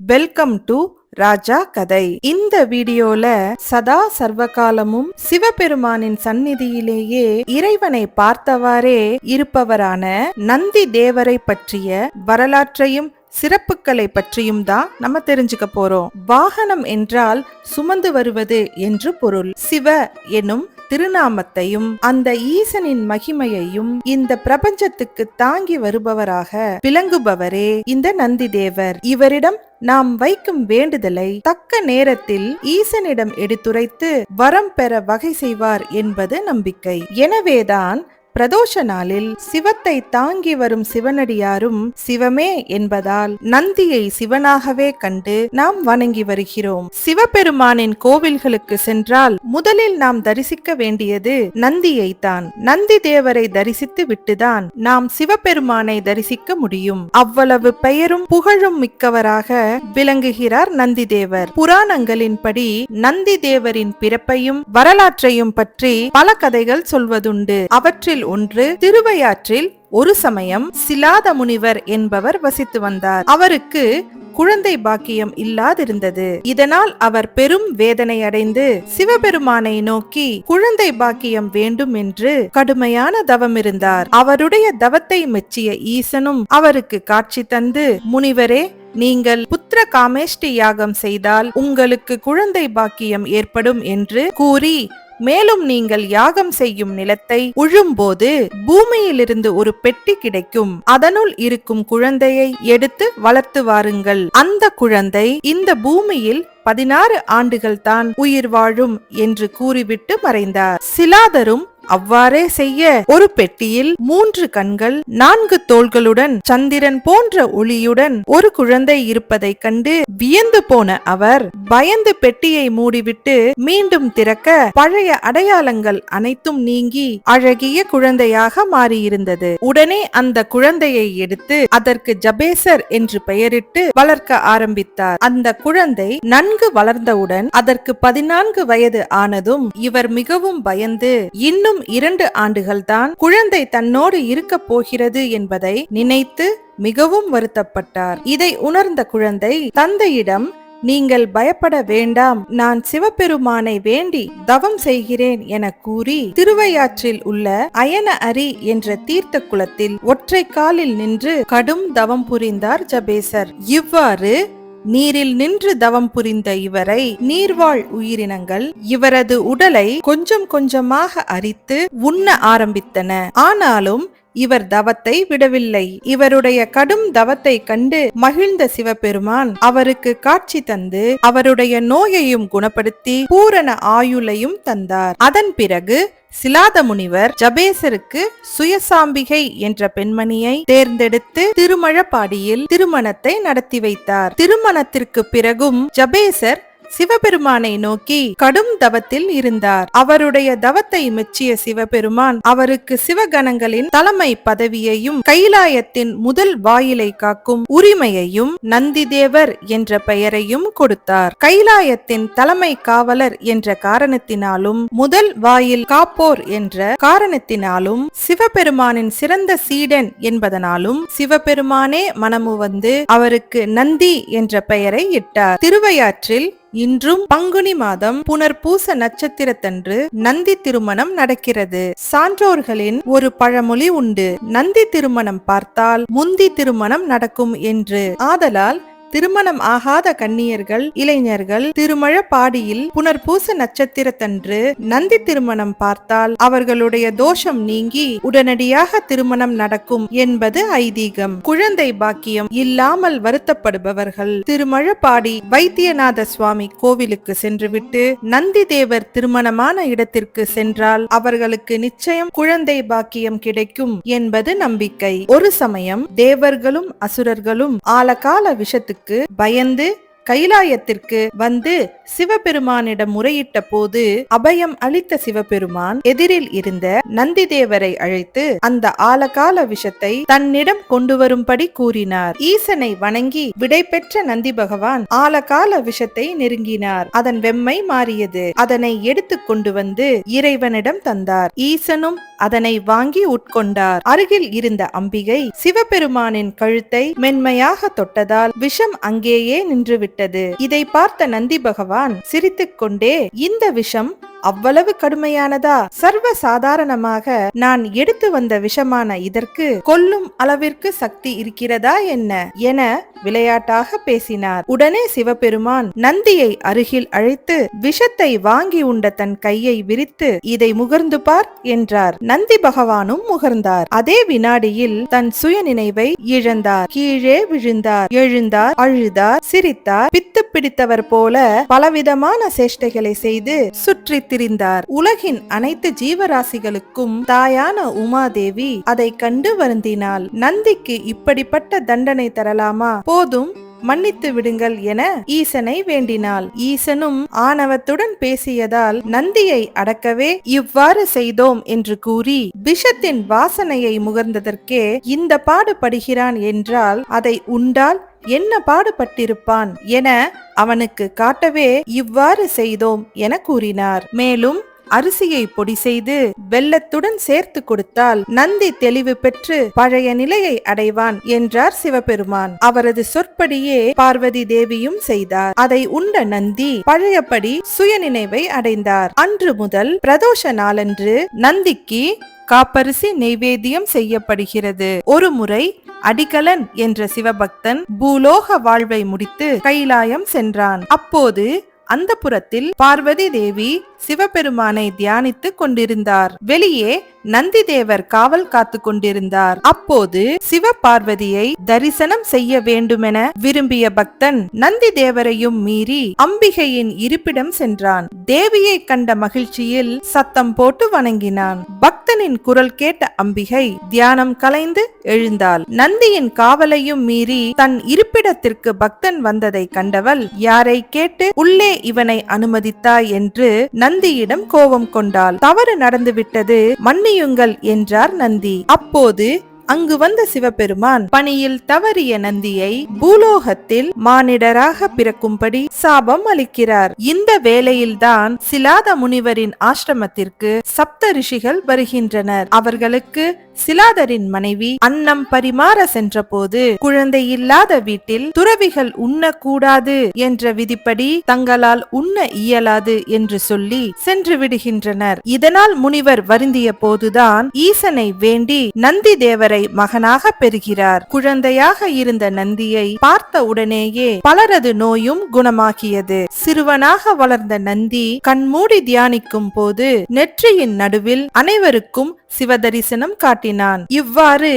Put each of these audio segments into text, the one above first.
Welcome to ராஜா கதை இந்த வீடியோல சதா சர்வகாலமும் சிவபெருமானின் சந்நிதியிலேயே இறைவனை பார்த்தவாறே இருப்பவரான நந்தி தேவரை பற்றிய வரலாற்றையும் சிறப்புகளை பற்றியும் தான் நம்ம தெரிஞ்சுக்க போறோம். வாகனம் என்றால் சுமந்து வருவது என்று பொருள். சிவ எனும் திருநாமத்தையும் அந்த ஈசனின் மகிமையையும் இந்த பிரபஞ்சத்துக்கு தாங்கி வருபவராக விளங்குபவரே இந்த நந்தி தேவர் இவரிடம் நாம் வைக்கும் வேண்டுதலை தக்க நேரத்தில் ஈசனிடம் எடுத்துரைத்து வரம் பெற வகை செய்வார் என்பது நம்பிக்கை. எனவேதான் பிரதோஷ நாளில் சிவத்தை தாங்கி வரும் சிவனடியாரும் சிவமே என்பதால் நந்தியை சிவனாகவே கண்டு நாம் வணங்கி வருகிறோம். சிவபெருமானின் கோவில்களுக்கு சென்றால் முதலில் நாம் தரிசிக்க வேண்டியது நந்தியை தான். நந்தி தேவரை தரிசித்து விட்டுதான் நாம் சிவபெருமானை தரிசிக்க முடியும். அவ்வளவு பெயரும் புகழும் மிக்கவராக விளங்குகிறார் நந்தி தேவர். புராணங்களின்படி நந்தி தேவரின் பிறப்பையும் வரலாற்றையும் பற்றி பல கதைகள் சொல்வதுண்டு. அவற்றில் ஒன்று திருவையாற்றில் ஒரு சமயம் சிலாத முனிவர் என்பவர் வசித்து வந்தார். அவருக்கு குழந்தை பாக்கியம் இல்லாதிருந்தது. இதனால் அவர் பெரும் வேதனை அடைந்து சிவபெருமானை நோக்கி குழந்தை பாக்கியம் வேண்டும் என்று கடுமையான தவம் இருந்தார். அவருடைய தவத்தை மெச்சிய ஈசனும் அவருக்கு காட்சி தந்து முனிவரே நீங்கள் புத்திர காமேஷ்டி யாகம் செய்தால் உங்களுக்கு குழந்தை பாக்கியம் ஏற்படும் என்று கூறி மேலும் நீங்கள் யாகம் செய்யும் நிலத்தை உழும்போது பூமியிலிருந்து ஒரு பெட்டி கிடைக்கும். அதனுள் இருக்கும் குழந்தையை எடுத்து வளர்த்து வாருங்கள். அந்த குழந்தை இந்த பூமியில் பதினாறு ஆண்டுகள் தான் உயிர் வாழும் என்று கூறிவிட்டு மறைந்தார். சிலாதரும் அவ்வாறே செய்ய ஒரு பெட்டியில் மூன்று கண்கள் நான்கு தோள்களுடன் சந்திரன் போன்ற ஒளியுடன் ஒரு குழந்தை இருப்பதைக் கண்டு வியந்து போன அவர் பயந்து பெட்டியை மூடிவிட்டு மீண்டும் திறக்க பழைய அடையாளங்கள் அனைத்தும் நீங்கி அழகிய குழந்தையாக மாறியிருந்தது. உடனே அந்த குழந்தையை எடுத்து அதற்கு ஜபேசர் என்று பெயரிட்டு வளர்க்க ஆரம்பித்தார். அந்த குழந்தை நன்கு வளர்ந்தவுடன் அதற்கு பதினான்கு வயது ஆனதும் இவர் மிகவும் பயந்து இன்னும் இன்னும் இரண்டு ஆண்டுகள்தான் குழந்தை தன்னோடு இருக்க போகிறது என்பதை நினைத்து மிகவும் வருத்தப்பட்டார். இதை உணர்ந்த குழந்தை தந்தையிடம் நீங்கள் பயப்பட வேண்டாம் நான் சிவபெருமானை வேண்டி தவம் செய்கிறேன் என கூறி திருவையாற்றில் உள்ள அயன அரி என்ற தீர்த்த குளத்தில் ஒற்றை காலில் நின்று கடும் தவம் புரிந்தார் ஜபேசர். இவ்வாறு நீரில் நின்று தவம் புரிந்த இவரை நீர்வாழ் உயிரினங்கள் இவரது உடலை கொஞ்சம் கொஞ்சமாக அரித்து உண்ண ஆரம்பித்தன. ஆனாலும் இவர் தவத்தை விடவில்லை. இவருடைய கடும் தவத்தை கண்டு மகிழ்ந்த சிவபெருமான் அவருக்கு காட்சி தந்து அவருடைய நோயையும் குணப்படுத்தி பூரண ஆயுளையும் தந்தார். அதன் பிறகு சிலாத முனிவர் ஜபேசருக்கு சுயசாம்பிகை என்ற பெண்மணியை தேர்ந்தெடுத்து திருமழப்பாடியில் திருமணத்தை நடத்தி வைத்தார். திருமணத்திற்கு பிறகும் ஜபேசர் சிவபெருமானை நோக்கி கடும் தவத்தில் இருந்தார். அவருடைய தவத்தை மெச்சிய சிவபெருமான் அவருக்கு சிவகணங்களின் தலைமை பதவியையும் கைலாயத்தின் முதல் வாயிலை காக்கும் உரிமையையும் நந்திதேவர் என்ற பெயரையும் கொடுத்தார். கைலாயத்தின் தலைமை காவலர் என்ற காரணத்தினாலும் முதல் வாயில் காப்போர் என்ற காரணத்தினாலும் சிவபெருமானின் சிறந்த சீடன் என்பதனாலும் சிவபெருமானே மனமு வந்து அவருக்கு நந்தி என்ற பெயரை இட்டார். திருவையாற்றில் இன்றும் பங்குனி மாதம் புனர்பூச நட்சத்திரத்தன்று நந்தி திருமணம் நடக்கிறது. சான்றோர்களின் ஒரு பழமொழி உண்டு. நந்தி திருமணம் பார்த்தால் முந்தி திருமணம் நடக்கும் என்று. ஆதலால் திருமணம் ஆகாத கன்னியர்கள் இளைஞர்கள் திருமழப்பாடியில் புனர்பூச நட்சத்திரத்தன்று நந்தி திருமணம் பார்த்தால் அவர்களுடைய தோஷம் நீங்கி உடனடியாக திருமணம் நடக்கும் என்பது ஐதீகம். குழந்தை பாக்கியம் இல்லாமல் வருத்தப்படுபவர்கள் திருமழப்பாடி வைத்தியநாத சுவாமி கோவிலுக்கு சென்றுவிட்டு நந்தி தேவர் திருமணமான இடத்திற்கு சென்றால் அவர்களுக்கு நிச்சயம் குழந்தை பாக்கியம் கிடைக்கும் என்பது நம்பிக்கை. ஒரு சமயம் தேவர்களும் அசுரர்களும் ஆலகால விஷத்துக்கு பயந்து கைலாயத்திற்கு வந்து சிவபெருமானிடம் முறையிட்ட போது அபயம் அளித்த சிவபெருமான் எதிரில் இருந்த நந்திதேவரை அழைத்து அந்த ஆலகால விஷத்தை தன்னிடம் கொண்டு வரும்படி கூறினார். ஈசனை வணங்கி விடை பெற்ற நந்தி பகவான் ஆலகால விஷத்தை நெருங்கினார். அதன் வெம்மை மாறியது. அதனை எடுத்து கொண்டு வந்து இறைவனிடம் தந்தார். ஈசனும் அதனை வாங்கி உட்கொண்டார். அருகில் இருந்த அம்பிகை சிவபெருமானின் கழுத்தை மென்மையாக தொட்டதால் விஷம் அங்கேயே நின்றுவிட்டது. இதை பார்த்த நந்தி பகவான் சிரித்துக்கொண்டே இந்த விஷம் அவ்வளவு கடுமையானதா? சர்வ சாதாரணமாக நான் எடுத்து வந்த விஷமான இதற்கு கொல்லும் அளவிற்கு சக்தி இருக்கிறதா என்ன? என விளையாட்டாக பேசினார். உடனே சிவபெருமான் நந்தியை அருகில் அழைத்து விஷத்தை வாங்கி உண்ட தன் கையை விரித்து இதை முகர்ந்து பார் என்றார். நந்தி பகவானும் முகர்ந்தார். அதே வினாடியில் தன் சுய நினைவை இழந்தார். கீழே விழுந்தார். எழுந்தார் அழுதார் சிரித்தார். பித்து பிடித்தவர் போல பலவிதமான சேஷ்டைகளை செய்து சுற்றி திரிந்தார் உலகின் அனைத்து ஜீவராசிகளுக்கும் தாயான உமாதேவி அதை கண்டு வருந்தினாள். நந்திக்கு இப்படிப்பட்ட தண்டனை தரலாமா? போதும். மன்னித்து விடுங்கள் என ஈசனை வேண்டினாள். ஈசனும் ஆணவத்துடன் பேசியதால் நந்தியை அடக்கவே இவ்வாறு செய்தோம் என்று கூறி விஷத்தின் வாசனையை முகர்ந்ததற்கே இந்த பாடுபடுகிறான் என்றால் அதை உண்டால் என்ன பாடுபட்டிருப்பான் என அவனுக்கு காட்டவே இவ்வாறு செய்தோம் என கூறினார். மேலும் அரிசியை பொடி செய்து வெள்ளத்துடன் சேர்த்து கொடுத்தால் நந்தி தெளிவு பெற்று பழைய நிலையை அடைவான் என்றார் சிவபெருமான். அவரது சொற்படியே பார்வதி தேவியும் செய்தார். அதை உண்ட நந்தி பழையபடி சுயநினைவை அடைந்தார். அன்று முதல் பிரதோஷ நாளன்று நந்திக்கு காப்பரிசி நெய்வேத்தியம் செய்யப்படுகிறது. ஒரு முறை அடிகலன் என்ற சிவபக்தன் பூலோக வாழ்வை முடித்து கைலாயம் சென்றான். அப்போது அந்த புறத்தில் பார்வதி தேவி சிவபெருமானை தியானித்து கொண்டிருந்தார். வெளியே நந்தி தேவர் காவல் காத்து கொண்டிருந்தார். அப்போது சிவ பார்வதியை தரிசனம் செய்ய வேண்டுமென விரும்பிய பக்தன் நந்தி தேவரையும் மீறி அம்பிகையின் இருப்பிடம் சென்றான். தேவியை கண்ட மகிழ்ச்சியில் சத்தம் போட்டு வணங்கினான். பக்தனின் குரல் கேட்ட அம்பிகை தியானம் கலைந்து எழுந்தாள். நந்தியின் காவலையும் மீறி தன் இருப்பிடத்திற்கு பக்தன் வந்ததை கண்டவள் யாரை கேட்டு உள்ளே இவனை அனுமதித்தாய்? என்று நந்தியிடம் கோபம் கொண்டாள். தவறு நடந்துவிட்டது மன்னியுங்கள் என்றார் நந்தி. அப்போது அங்கு வந்த சிவபெருமான் பணியில் தவறிய நந்தியை பூலோகத்தில் மானிடராக பிறக்கும்படி சாபம் அளிக்கிறார். இந்த வேளையில்தான் சிலாத முனிவரின் ஆசிரமத்திற்கு சப்த ரிஷிகள் வருகின்றனர். அவர்களுக்கு சிலாதரின் மனைவி அன்னம் பரிமாற சென்றபோது குழந்தை இல்லாத வீட்டில் துறவிகள் உண்ணக்கூடாது என்ற விதிப்படி தங்களால் உண்ண இயலாது என்று சொல்லி சென்று விடுகின்றனர். இதனால் முனிவர் வருந்திய போதுதான் ஈசனை வேண்டி நந்தி தேவரை மகனாக பெறுகிறார். குழந்தையாக இருந்த நந்தியை பார்த்த உடனேயே பலரது நோயும் குணமாகியது. சிறுவனாக வளர்ந்த நந்தி கண்மூடி தியானிக்கும் போது நெற்றியின் நடுவில் அனைவருக்கும் சிவதரிசனம் காட்டி காட்டினான். இவ்வாறு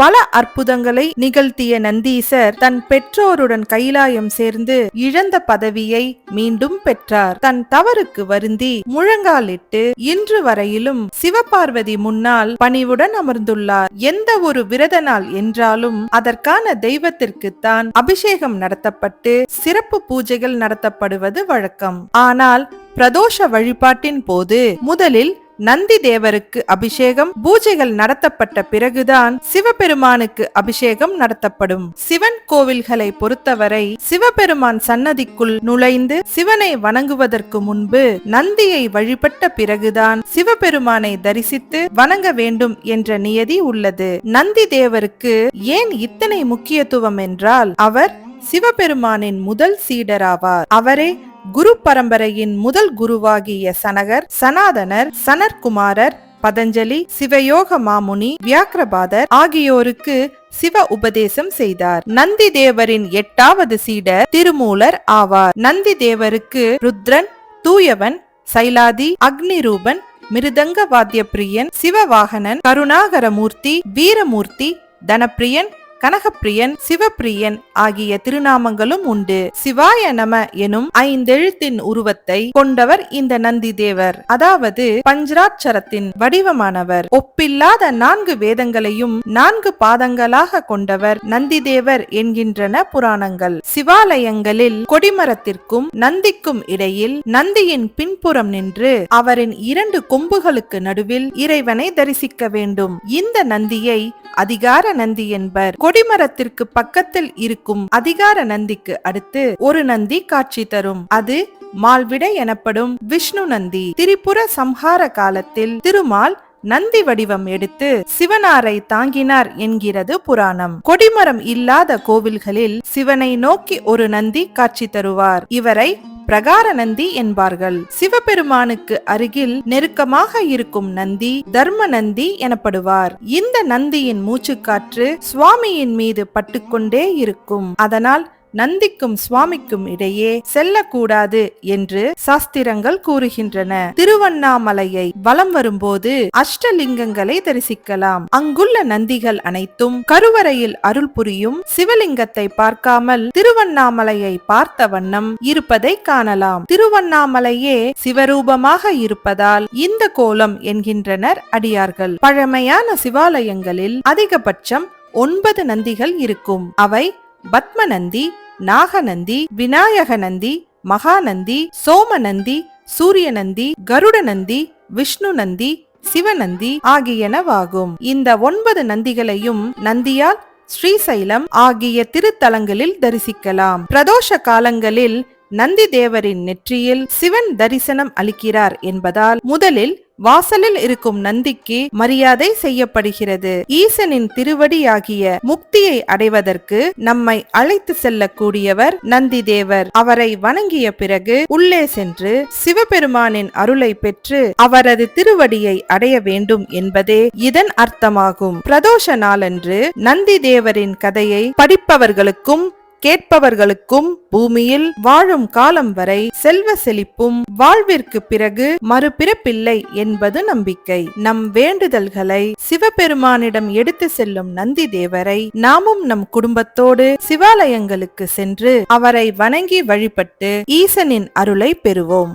பல அற்புதங்களை நிகழ்த்திய நந்தீசர் தன் பெற்றோருடன் கைலாயம் சேர்ந்து இழந்த பதவியை மீண்டும் பெற்றார். தன் தவறுக்கு வருந்தி முழங்காலிட்டு இன்று வரையிலும் சிவபார்வதி முன்னால் பணிவுடன் அமர்ந்துள்ளார். எந்த ஒரு விரத நாள் என்றாலும் அதற்கான தெய்வத்திற்குத்தான் அபிஷேகம் நடத்தப்பட்டு சிறப்பு பூஜைகள் நடத்தப்படுவது வழக்கம். ஆனால் பிரதோஷ வழிபாட்டின் போது முதலில் நந்தி தேவருக்கு அபிஷேகம் பூஜைகள் நடத்தப்பட்ட பிறகுதான் சிவபெருமானுக்கு அபிஷேகம் நடத்தப்படும். சிவன் கோவில்களை பொறுத்தவரை சிவபெருமான் சன்னதிக்குள் நுழைந்து சிவனை வணங்குவதற்கு முன்பு நந்தியை வழிபட்ட பிறகுதான் சிவபெருமானை தரிசித்து வணங்க வேண்டும் என்ற நியதி உள்ளது. நந்தி தேவருக்கு ஏன் இத்தனை முக்கியத்துவம் என்றால் அவர் சிவபெருமானின் முதல் சீடராவார். அவரே குரு பரம்பரையின் முதல் குருவாகிய சனகர் சனாதனர் சனற்குமாரர் பதஞ்சலி சிவயோக மாமுனி வியாக்கிரபாதர் ஆகியோருக்கு சிவ உபதேசம் செய்தார். நந்தி தேவரின் எட்டாவது சீடர் திருமூலர் ஆவார். நந்தி தேவருக்கு ருத்ரன் தூயவன் சைலாதி அக்னிரூபன் மிருதங்க வாத்திய பிரியன் சிவவாகனன் கருணாகரமூர்த்தி வீரமூர்த்தி தனப்பிரியன் கனகப்பிரியன் சிவப்பிரியன் ஆகிய திருநாமங்களும் உண்டு. சிவாய நம எனும் ஐந்தெழுத்தின் உருவத்தை கொண்டவர் இந்த நந்தி தேவர் அதாவது பஞ்சராட்சரத்தின் வடிவமானவர். ஒப்பில்லாத நான்கு வேதங்களையும் நான்கு பாதங்களாக கொண்டவர் நந்தி தேவர் என்கின்றன புராணங்கள். சிவாலயங்களில் கொடிமரத்திற்கும் நந்திக்கும் இடையில் நந்தியின் பின்புறம் நின்று அவரின் இரண்டு கொம்புகளுக்கு நடுவில் இறைவனை தரிசிக்க வேண்டும். இந்த நந்தியை அதிகார நந்தி என்பர். கொடிமரத்திற்கு பக்கத்தில் இருக்கும் அதிகார நந்திக்கு அடுத்து ஒரு நந்தி காட்சி தரும். அது மால்விடை எனப்படும் விஷ்ணு நந்தி. திரிபுர சம்ஹார காலத்தில் திருமால் நந்தி வடிவம் எடுத்து சிவனாரை தாங்கினார் என்கிறது புராணம். கொடிமரம் இல்லாத கோவில்களில் சிவனை நோக்கி ஒரு நந்தி காட்சி தருவார். இவரை பிரகார நந்தி என்பார்கள். சிவபெருமானுக்கு அருகில் நெருக்கமாக இருக்கும் நந்தி தர்ம நந்தி எனப்படுவார். இந்த நந்தியின் மூச்சுக்காற்று சுவாமியின் மீது பட்டுக்கொண்டே இருக்கும். அதனால் நந்திக்கும் சுவாமிக்கும் இடையே செல்லக்கூடாது என்று சாஸ்திரங்கள் கூறுகின்றன. திருவண்ணாமலையை வலம் வரும்போது அஷ்டலிங்கங்களை தரிசிக்கலாம். அங்குள்ள நந்திகள் அனைத்தும் கருவறையில் அருள் புரியும் சிவலிங்கத்தை பார்க்காமல் திருவண்ணாமலையை பார்த்த வண்ணம் இருப்பதை காணலாம். திருவண்ணாமலையே சிவரூபமாக இருப்பதால் இந்த கோலம் என்கின்றனர் அடியார்கள். பழமையான சிவாலயங்களில் அதிகபட்சம் ஒன்பது நந்திகள் இருக்கும். அவை பத்மநந்தி நாகநந்தி விநாயக நந்தி மகாநந்தி சோமநந்தி சூரியநந்தி கருடநந்தி விஷ்ணு நந்தி சிவநந்தி ஆகியனவாகும். இந்த ஒன்பது நந்திகளையும் நந்தியால் ஸ்ரீசைலம் ஆகிய திருத்தலங்களில் தரிசிக்கலாம். பிரதோஷ காலங்களில் நந்தி தேவரின் நெற்றியில் சிவன் தரிசனம் அளிக்கிறார் என்பதால் முதலில் வாசலில் இருக்கும் நந்திக்கு மரியாதை செய்யப்படுகிறது. ஈசனின் திருவடியாகிய முக்தியை அடைவதற்கு நம்மை அழைத்து செல்லக்கூடியவர் நந்தி தேவர் அவரை வணங்கிய பிறகு உள்ளே சென்று சிவபெருமானின் அருளை பெற்று அவரது திருவடியை அடைய வேண்டும் என்பதே இதன் அர்த்தமாகும். பிரதோஷ நாளன்று நந்தி தேவரின் கதையை படிப்பவர்களுக்கும் கேட்பவர்களுக்கும் பூமியில் வாழும் காலம் வரை செல்வ செழிப்பும் வாழ்விற்கு பிறகு மறுபிறப்பில்லை என்பது நம்பிக்கை. நம் வேண்டுதல்களை சிவபெருமானிடம் எடுத்து செல்லும் நந்தி தேவரை நாமும் நம் குடும்பத்தோடு சிவாலயங்களுக்கு சென்று அவரை வணங்கி வழிபட்டு ஈசனின் அருளை பெறுவோம்.